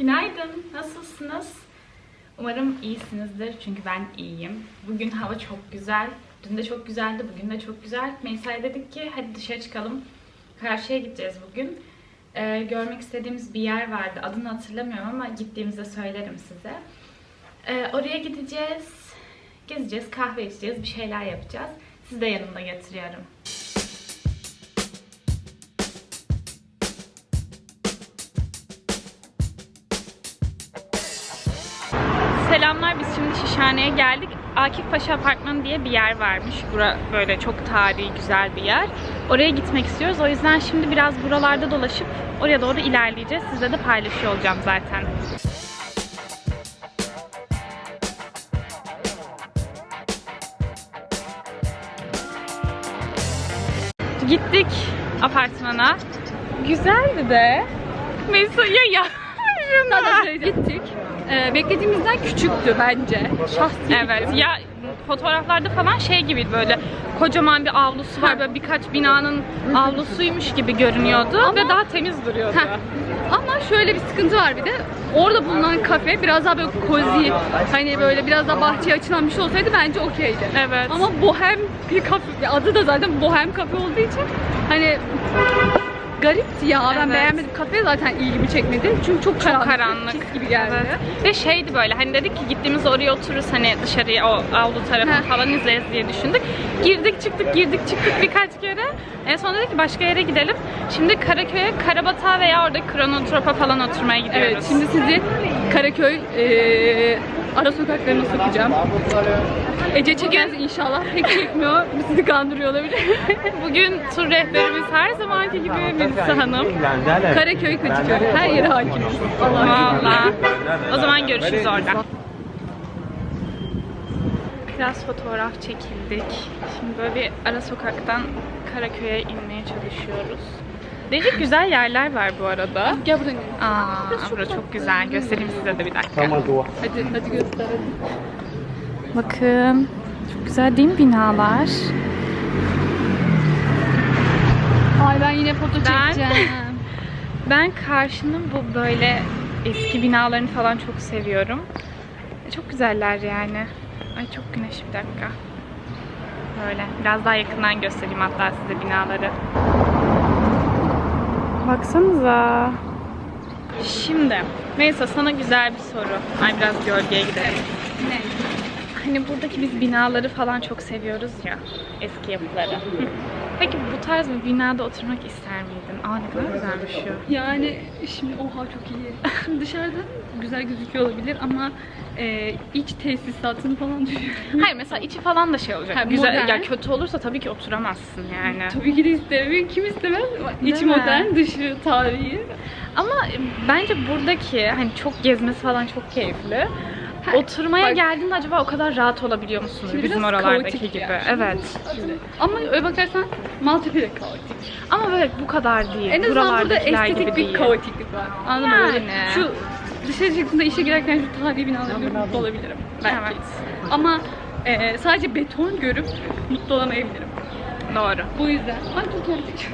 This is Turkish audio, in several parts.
Günaydın, nasılsınız? Umarım iyisinizdir çünkü ben iyiyim. Bugün hava çok güzel. Dün de çok güzeldi, bugün de çok güzel. Meysa'ya dedik ki hadi dışarı çıkalım. Karşıya gideceğiz bugün. Ee, görmek istediğimiz bir yer vardı. Adını hatırlamıyorum ama gittiğimizde söylerim size. Ee, oraya gideceğiz. Gezeceğiz, kahve içeceğiz, bir şeyler yapacağız. Sizi de yanımda getiriyorum. Selamlar biz şimdi Şişhane'ye geldik. Akif Paşa Apartmanı diye bir yer varmış. Bura böyle çok tarihi güzel bir yer. Oraya gitmek istiyoruz. O yüzden şimdi biraz buralarda dolaşıp oraya doğru ilerleyeceğiz. Sizle de paylaşıyor olacağım zaten. Gittik apartmana. Güzeldi de. Mesela ya ya. Sadece gittik. Ee, beklediğimizden küçüktü bence. Şahsi Evet ya fotoğraflarda falan şey gibi böyle kocaman bir avlusu var böyle birkaç binanın avlusuymuş gibi görünüyordu Ama- ve daha temiz duruyordu. Heh. Ama şöyle bir sıkıntı var bir de. Orada bulunan kafe biraz daha böyle cozy, hani böyle biraz daha bahçeye açılan bir şey olsaydı bence okeydi. Evet. Ama bohem bir kafe, adı da zaten bohem kafe olduğu için hani garipti ya. Ben Evet. beğenmedim. Kafe zaten ilgimi çekmedi. Çünkü çok karanlık. karanlık. Pis gibi geldi. Evet. Ve şeydi böyle hani dedik ki gittiğimizde oraya otururuz hani dışarıya o avlu tarafını Heh. falan izleriz diye düşündük. Girdik çıktık girdik çıktık birkaç kere. En son dedik ki başka yere gidelim. Şimdi Karaköy'e, Karabatağa veya orada Kronotropa falan oturmaya gidiyoruz. Evet, şimdi sizi Karaköy eee ara sokaklarına sokacağım. Ece çekmez inşallah. Pek çekmiyor. Sizi kandırıyor olabilir. Bugün tur rehberimiz her zamanki gibi Melisa Hanım. Karaköy, Kadıköy. Her yere. Allah'a Valla. O zaman görüşürüz orada. Biraz fotoğraf çekildik. Şimdi böyle bir ara sokaktan Karaköy'e inmeye çalışıyoruz. Değişik güzel yerler var bu arada. Gel buradan in. Aa, burası çok güzel. Göstereyim size de bir dakika. Hadi, hadi göster hadi. Bakın. Çok güzel değil mi binalar? Ay ben yine foto Ben- çekeceğim. Ben karşının bu böyle eski binalarını falan çok seviyorum. Çok güzeller yani. Ay çok güneş bir dakika. Böyle biraz daha yakından göstereyim hatta size binaları. Baksanıza. Şimdi Melisa sana güzel bir soru. Ay biraz gölgeye gidelim. ne? Hani buradaki biz binaları falan çok seviyoruz ya. Eski yapıları. Peki bu tarz bir binada oturmak ister miydin? Aa ne kadar güzelmiş şu. Yani şimdi oha çok iyi. Şimdi dışarıdan güzel gözüküyor olabilir ama e, iç tesisatını falan düşünüyorum. Hayır mesela içi falan da şey olacak. Ha, Güzel modern. ya kötü olursa tabii ki oturamazsın yani. Tabii ki de isterim. Kim istemez? İç Değil mi? modern, dışı tarihi. Ama bence buradaki hani çok gezmesi falan çok keyifli. Oturmaya bak- geldiğinde acaba o kadar rahat olabiliyor musunuz Şimdi bizim biraz oralardaki kaotik gibi? yani. Evet. Şimdi. Ama öyle bakarsan Maltepe de kaotik. Ama böyle bu kadar değil. En azından burada Buralardakiler estetik gibi bir değil. kaotiklik var. Anladın mı? Böyle Yani. Şu dışarı çıktığında işe girerken şu tarihi binaları görüp mutlu olabilirim. Belki. Evet. Ama e, sadece beton görüp mutlu olamayabilirim. Doğru. Bu yüzden. Ay çok gerçek.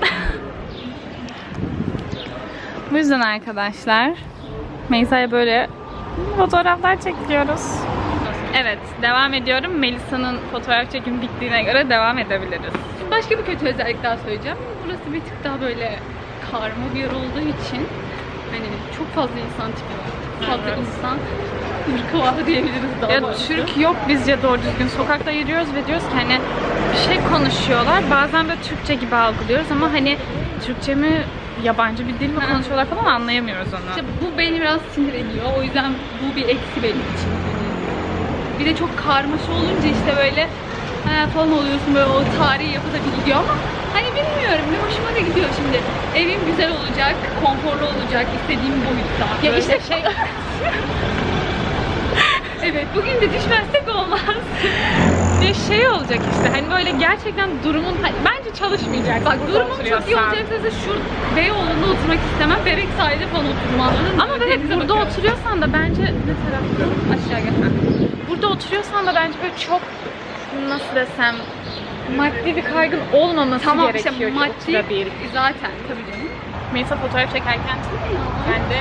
Bu yüzden arkadaşlar Meysa'ya böyle fotoğraflar çekiyoruz. Evet, devam ediyorum. Melisa'nın fotoğraf çekimi bittiğine göre devam edebiliriz. Başka bir kötü özellik daha söyleyeceğim. Burası bir tık daha böyle karma bir yer olduğu için hani çok fazla insan tipi var. Fazla Evet. insan ırkı var diyebiliriz daha Ya doğrusu. Türk yok bizce doğru düzgün. Sokakta yürüyoruz ve diyoruz ki hani bir şey konuşuyorlar. Bazen böyle Türkçe gibi algılıyoruz ama hani Türkçe mi yabancı bir dil mi konuşuyorlar falan anlayamıyoruz onu. İşte bu beni biraz sinir ediyor. O yüzden bu bir eksi benim için. Bir de çok karmaşa olunca işte böyle he falan oluyorsun böyle o tarihi yapı da bir gidiyor ama hani bilmiyorum bir hoşuma da gidiyor şimdi. Evim güzel olacak, konforlu olacak, istediğim boyutta. Ya Böyle- işte şey Evet bugün de düşmezsek olmaz. Ne şey olacak işte hani böyle gerçekten durumun bence çalışmayacak. Bak durumum çok iyi olacaksa da şu Beyoğlu'nda oturmak istemem. Bebek sahilde falan mı? Ama Denize burada bakıyorum. oturuyorsan da bence ne tarafta? Aşağı gel. Burada oturuyorsan da bence böyle çok nasıl desem maddi bir kaygın olmaması Tamam gerekiyor işte ki maddi oturabil. zaten tabii canım. Melisa fotoğraf çekerken ben de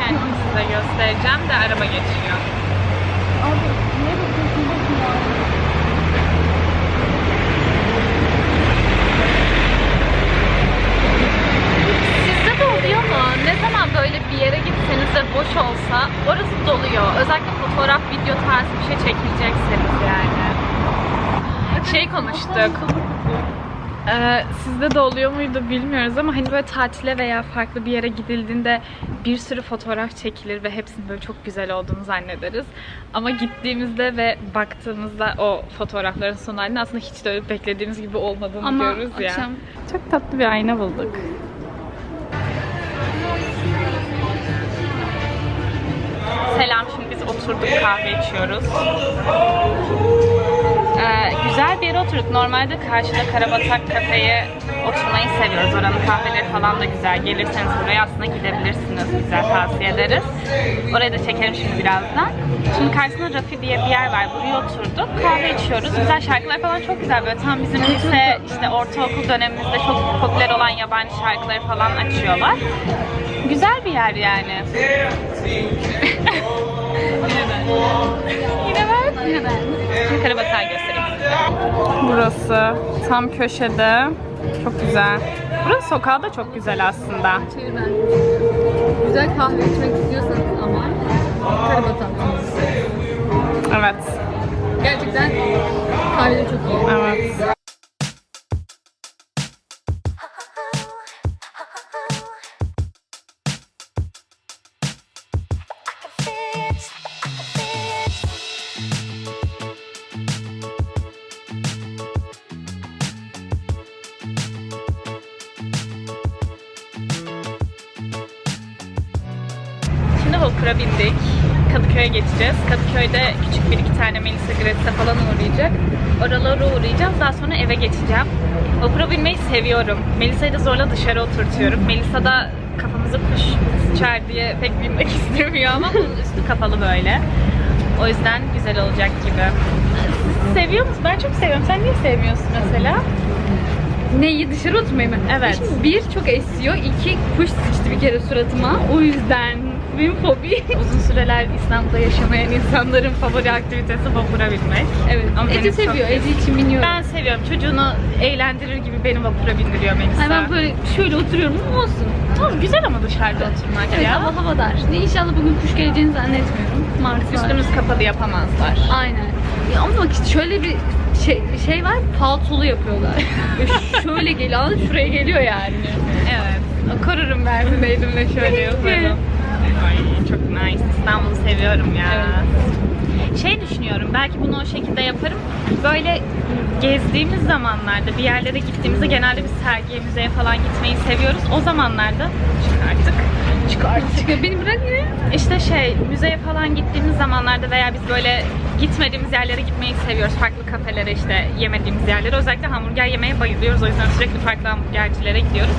kendimi size göstereceğim de araba geçiyor. Abi niye bakıyorsun bakın ya. Sizde de oluyor mu? Ne zaman böyle bir yere gitseniz de boş olsa orası doluyor. Özellikle fotoğraf, video tarzı bir şey çekilecekseniz yani. Şey konuştuk. Ee, sizde de oluyor muydu bilmiyoruz ama hani böyle tatile veya farklı bir yere gidildiğinde bir sürü fotoğraf çekilir ve hepsinin böyle çok güzel olduğunu zannederiz. Ama gittiğimizde ve baktığımızda o fotoğrafların son halini aslında hiç de öyle beklediğimiz gibi olmadığını Ama görürüz ya. akşam Çok tatlı bir ayna bulduk. Selam, şimdi biz oturduk kahve içiyoruz. Ee, güzel bir yere oturduk. Normalde karşıda Karabatak kafeye oturmayı seviyoruz. Oranın kahveleri falan da güzel. Gelirseniz buraya aslında gidebilirsiniz. Güzel tavsiye ederiz. Orayı da çekerim şimdi birazdan. Şimdi karşısında Rafi diye bir yer var. Buraya oturduk. Kahve içiyoruz. Güzel şarkılar falan çok güzel. Böyle tam bizim lise, işte ortaokul dönemimizde çok popüler olan yabancı şarkıları falan açıyorlar. Güzel bir yer yani. Yine ben. yine ben. Karabatak'ı göstereyim. Burası tam köşede. Çok güzel. Burası sokağı da çok güzel aslında. Güzel kahve içmek istiyorsanız ama Karabatak. Evet. Gerçekten kahve de çok iyi. Evet. Vapura bindik. Kadıköy'e geçeceğiz. Kadıköy'de küçük bir iki tane Melisa Gratis'e falan uğrayacak. Oralara uğrayacağız. Daha sonra eve geçeceğim. Vapura binmeyi seviyorum. Melisa'yı da zorla dışarı oturtuyorum. Melisa da kafamıza kuş sıçar diye pek binmek istemiyor ama üstü kapalı böyle. O yüzden güzel olacak gibi. Siz seviyor musun? Ben çok seviyorum. Sen niye sevmiyorsun mesela? Neyi dışarı oturmayı mı? Evet. Şimdi bir çok esiyor, iki kuş sıçtı bir kere suratıma. O yüzden benim fobi. Uzun süreler İstanbul'da yaşamayan insanların favori aktivitesi vapura binmek. evet. Ama Ece seviyor. Ece için biniyorum. Ben seviyorum. Çocuğunu eğlendirir gibi beni vapura bindiriyor Melisa. Ay ben böyle şöyle oturuyorum olsun. Tamam, güzel ama dışarıda oturmak Evet ya. hava havadar. Ne inşallah bugün kuş geleceğini zannetmiyorum. Var. Üstümüz kapalı yapamazlar. Aynen. Ya ama bak işte şöyle bir şey, şey var, paltolu yapıyorlar. Böyle şöyle geliyor, şuraya geliyor yani. Evet. Korurum ben elimle şöyle yaparım. Ay çok nice. İstanbul'u seviyorum ya. Şey düşünüyorum, belki bunu o şekilde yaparım. Böyle gezdiğimiz zamanlarda, bir yerlere gittiğimizde genelde bir sergiye, müzeye falan gitmeyi seviyoruz. O zamanlarda çıkarttık. Çıkarttık. Beni bırak ya. İşte şey, müzeye falan gittiğimiz zamanlarda veya biz böyle gitmediğimiz yerlere gitmeyi seviyoruz. Farklı kafelere işte yemediğimiz yerlere. Özellikle hamburger yemeye bayılıyoruz. O yüzden sürekli farklı hamburgercilere gidiyoruz.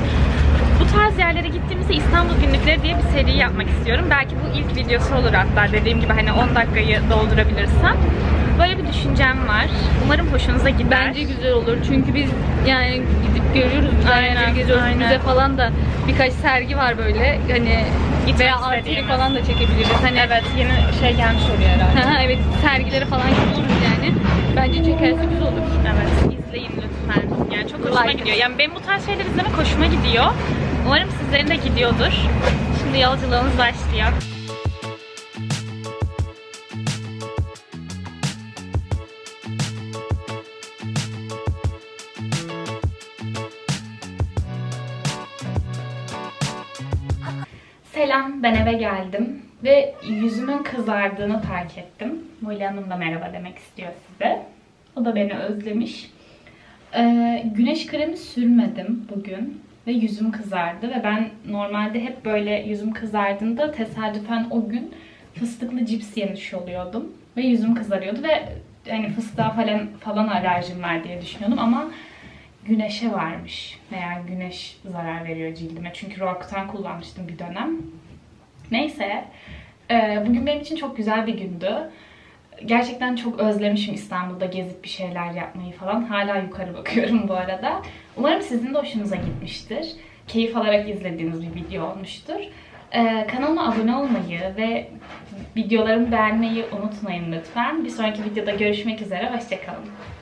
Bu tarz yerlere gittiğimizde İstanbul günlükleri diye bir seri yapmak istiyorum. Belki bu ilk videosu olur hatta dediğim gibi hani 10 dakikayı doldurabilirsem. Böyle bir düşüncem var. Umarım hoşunuza gider. Bence güzel olur çünkü biz yani gidip görüyoruz, güzel Aynen, geziyoruz. aynen. Müze falan da birkaç sergi var böyle hani Gitmek veya arteri falan da çekebiliriz. Hani Evet yeni şey gelmiş oluyor herhalde. evet sergilere falan gidiyoruz yani. Bence çekerse güzel olur. Evet, izleyin lütfen. Yani çok hoşuma Like. gidiyor. Yani benim bu tarz şeyler izlemek hoşuma gidiyor. Umarım sizlerin de gidiyordur. Şimdi yolculuğumuz başlıyor. Selam, ben eve geldim ve yüzümün kızardığını fark ettim. Molly Hanım da merhaba demek istiyor size. O da beni özlemiş. Ee, güneş kremi sürmedim bugün ve yüzüm kızardı ve ben normalde hep böyle yüzüm kızardığında tesadüfen o gün fıstıklı cips yemiş oluyordum ve yüzüm kızarıyordu ve hani fıstığa falan falan alerjim var diye düşünüyordum ama güneşe varmış. Veya güneş zarar veriyor cildime. Çünkü Roaccutane kullanmıştım bir dönem. Neyse. e, Bugün benim için çok güzel bir gündü. Gerçekten çok özlemişim İstanbul'da gezip bir şeyler yapmayı falan. Hala yukarı bakıyorum bu arada. Umarım sizin de hoşunuza gitmiştir. Keyif alarak izlediğiniz bir video olmuştur. Ee, kanalıma abone olmayı ve videolarımı beğenmeyi unutmayın lütfen. Bir sonraki videoda görüşmek üzere. Hoşçakalın.